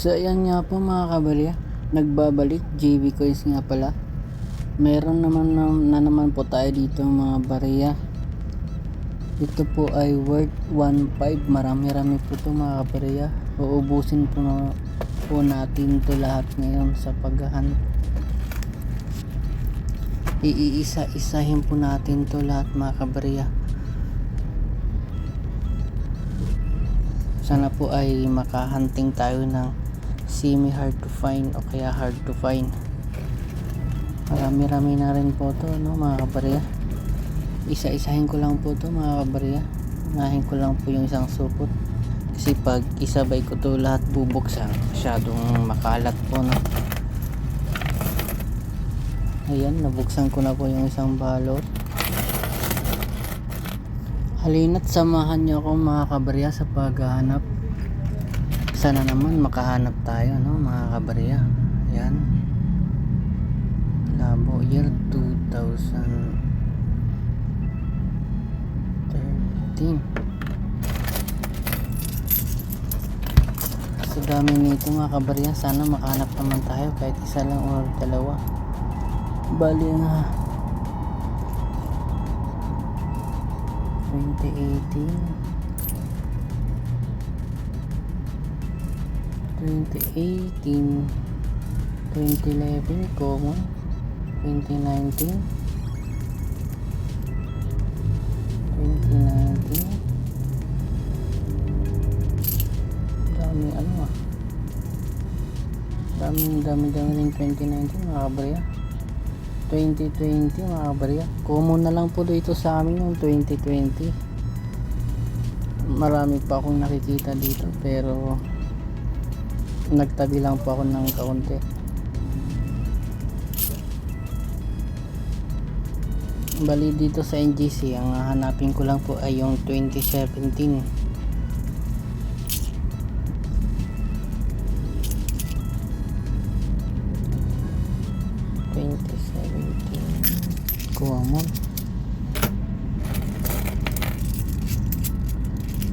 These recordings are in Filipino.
So ayan nga po mga kabarya, nagbabalik JB Coins nga pala. Meron naman na, na naman po tayo dito mga barya. Ito po ay worth 1.5. Marami-rami po to mga kabarya. Uubusin po na po natin to lahat ngayon sa paghahanap. Iisa-isahin po natin to lahat mga kabarya. Sana po ay makahunting tayo ng semi hard to find o kaya hard to find. Marami-rami na rin po to no mga kabarya. Isa-isahin ko lang po to mga kabarya. Unahin ko lang po yung isang supot. Kasi pag isabay ko to lahat bubuksan, masyadong makalat po no. Ayan, nabuksan ko na po yung isang balot. Halina't samahan niyo ako mga kabarya sa paghahanap. Sana naman makahanap tayo, no, mga kabarya. Ayan. Labo year 2013. Sa dami nito mga kabarya, sana makahanap naman tayo kahit isa lang o dalawa. Bali nga 2018 2018 2011 common 2019 2019 dami ano ah? Dami dami dami rin 2019 mga kabarya. 2020 mga kabarya. Common na lang po dito sa amin yung 2020 marami pa akong nakikita dito pero nagtabi lang po ako ng kaunti. Bali dito sa NGC ang hanapin ko lang po ay yung 2017 2017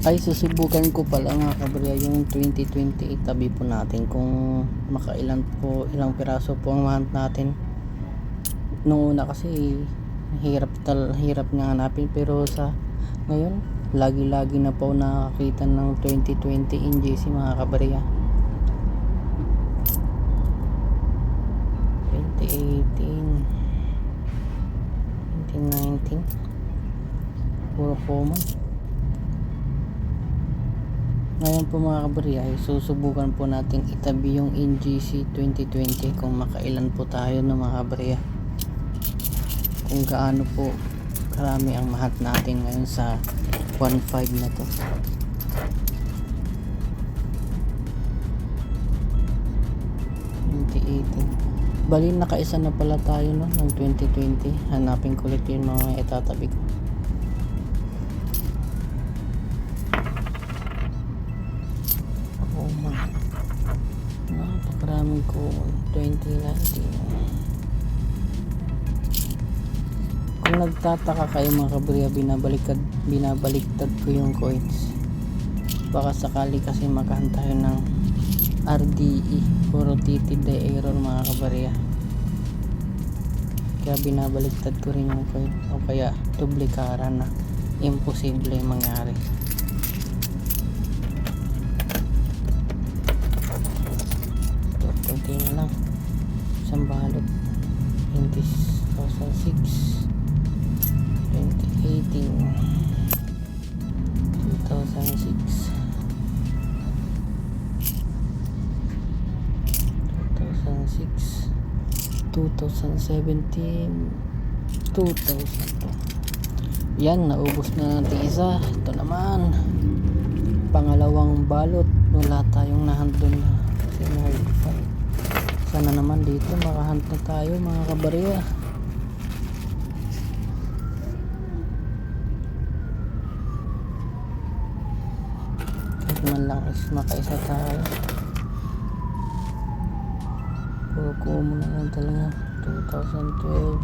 ay susubukan ko pala nga kabarya yung 2020 itabi po natin kung makailan po ilang piraso po ang mahant natin. Nung una kasi hirap tal hirap nga hanapin. Pero sa ngayon lagi lagi na po nakakita ng 2020 in JC mga kabarya 2018 2019 puro common ngayon po mga kabarya ay susubukan po natin itabi yung NGC 2020 kung makailan po tayo ng mga kabarya kung gaano po karami ang mahat natin ngayon sa 1.5 na to. Bali nakaisa na pala tayo no ng 2020 hanapin ko ulit yung mga itatabi ko napakaraming ko 2019 kung nagtataka kayo mga kabriya binabaliktad binabaliktad ko yung coins. Baka sakali kasi makahan tayo ng RDE puro titid de error mga kabarya kaya binabaliktad ko rin yung coin. O kaya duplikara na. Imposible mangyari 2006 2018 2006 2006 2017 2002 yan naubos na natin isa. Ito naman pangalawang balot. Wala tayong nahandon na sana naman dito. Makahunt na tayo mga kabarya kahit man lang is makaisa tayo. Puro kumo na lang talaga. 2012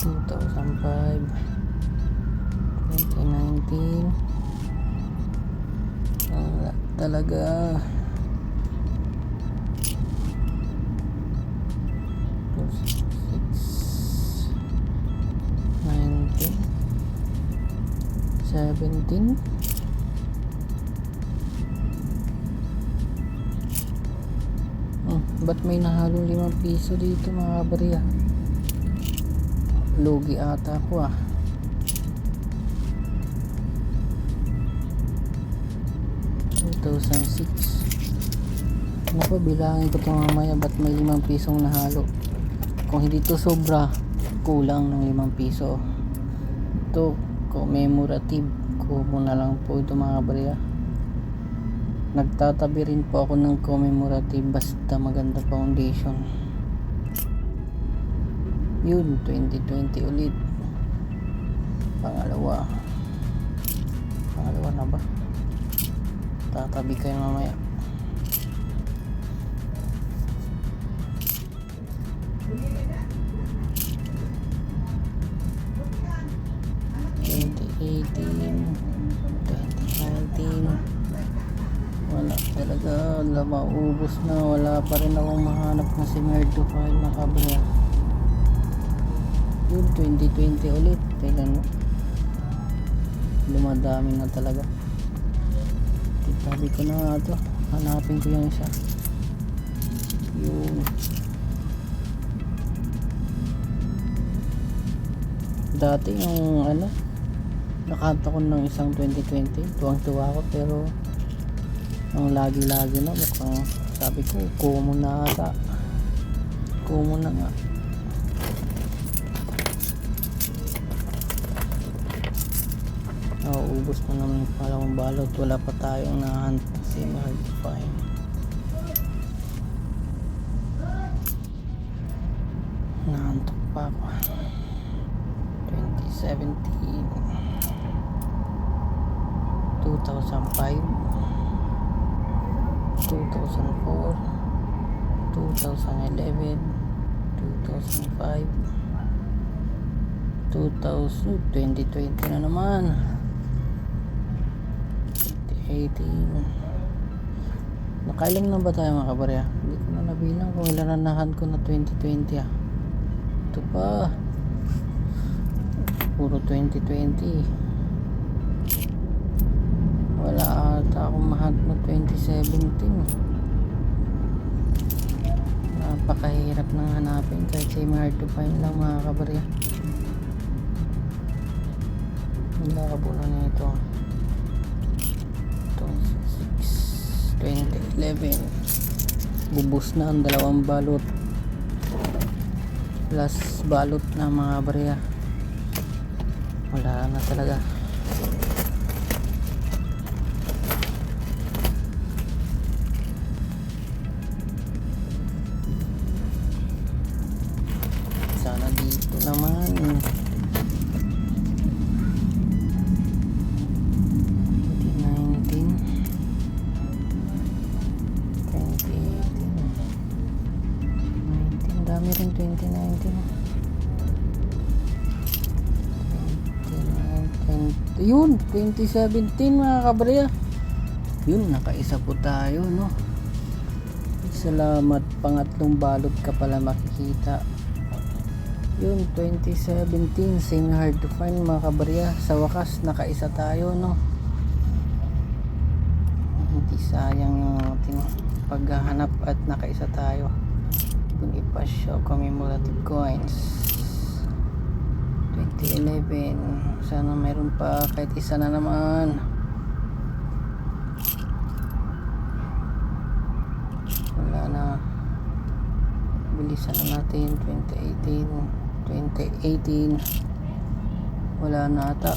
2005 2019 wala talaga 2017 Hmm, ba't may nahalong limang piso dito mga kabarya? Lugi ata ako ah. Six. Naku, bilangin ko ito mamaya ba't may limang pisong nahalo. Kung hindi to sobra, kulang ng limang piso. Ito, commemorative. Kumo na lang po ito mga kabarya. Nagtatabi rin po ako ng commemorative basta maganda foundation. Yun, 2020 ulit. Pangalawa. Pangalawa na ba? Tatabi kayo mamaya. Twenty 19 wala talaga. Wala maubos na. Wala pa rin akong mahanap na si Merdo kahit nakabra yun 2020 ulit. Kailan dumadami na talaga. Sabi ko na ito hanapin ko yung isa yun. Dati yung ano nakanta ko ng isang 2020, tuwang-tuwa ako pero ang lagi-lagi na mukhang sabi ko, kumo na ata. Kumo na nga. Nauubos na naman yung pangalawang balot. Wala pa tayong nahunt kasi mahal pa yun. Nahantok pa ako. 2017 2005 2004 2011 2005 2000 2020 na naman. 2018 nakailang na ba tayo mga kabarya? Hindi ko na nabilang kung ilan na nahan ko na 2020 ah. Ito pa. Puro 2020 wala ata akong mahunt na 2017 napakahirap nang hanapin kahit same hard to find lang mga kabarya Malabo na nito. 2006, 2011. Bubus na ang dalawang balot. Plus balot na mga barya. Wala na talaga. 2019 2019 yun 2017 mga kabrya yun nakaisa po tayo no? Salamat pangatlong balot ka pala makikita. Yun 2017 same hard to find mga kabarya. Sa wakas nakaisa tayo no? Hindi sayang yung ating paghahanap at nakaisa tayo. Kung ipasyo commemorative coins 2011 sana meron pa kahit isa na naman. Wala na. Bilisan na natin. 2018 2018 wala na ata.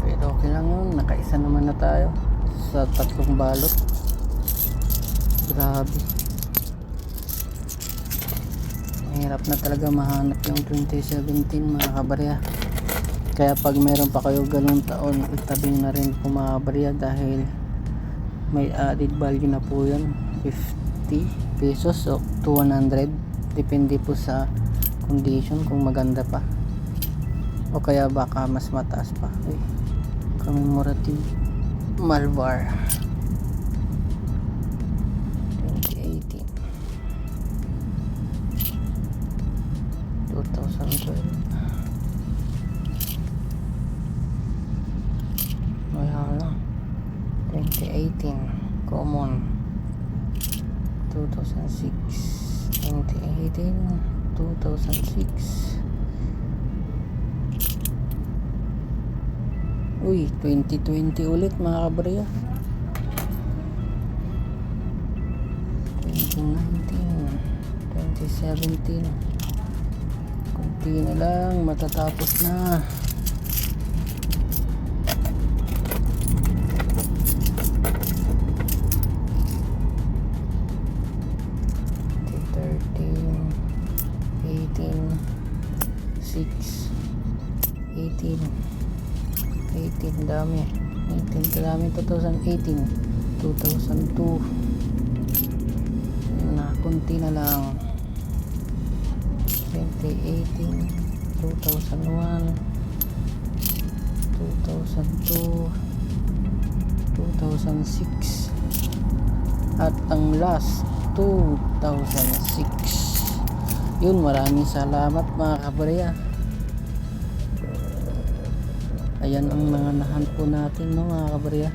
Pero okay lang yun. Nakaisa naman na tayo sa tatlong balot. Grabe mahirap na talaga mahanap yung 2017 mga kabarya. Kaya pag meron pa kayo ganung taon itabi na rin po mga kabarya dahil may added value na po yun. 50 pesos o to 100 depende po sa condition kung maganda pa. O kaya baka mas mataas pa. Uy, commemorative Malvar 2018 common. 2006 2018 2006 Uy, 2020 ulit mga kabarya 2019 2017 Kunti na lang, matatapos na. Eighteen, dami. Eighteen, kadami. 2018, 2002. Ayun na, kunti na lang. 2018, 2001, 2002, 2006, at ang last 2006. Yun, maraming salamat mga kabarya. Ayan ang mga nahan po natin no mga kabarya.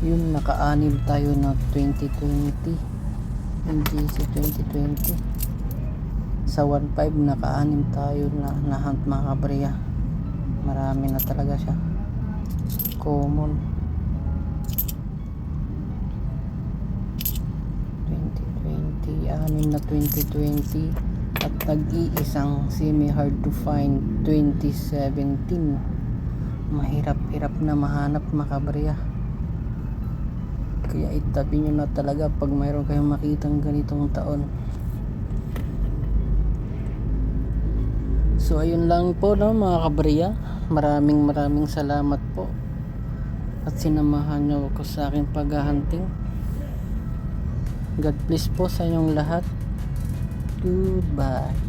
Yun, naka-anim tayo na 2020. Yung GC 2020. Sa 1.5, naka-anim tayo na na-hunt mga kabarya. Marami na talaga siya. Common. 2020, anim na 2020 at nag-iisang semi-hard to find 2017. Mahirap-hirap na mahanap mga kabarya. Kaya itabi nyo na talaga pag mayroon kayong makitang ganitong taon. So ayun lang po no mga kabriya. Maraming maraming salamat po. At sinamahan nyo ako sa aking paghahunting. God bless po sa inyong lahat. Goodbye.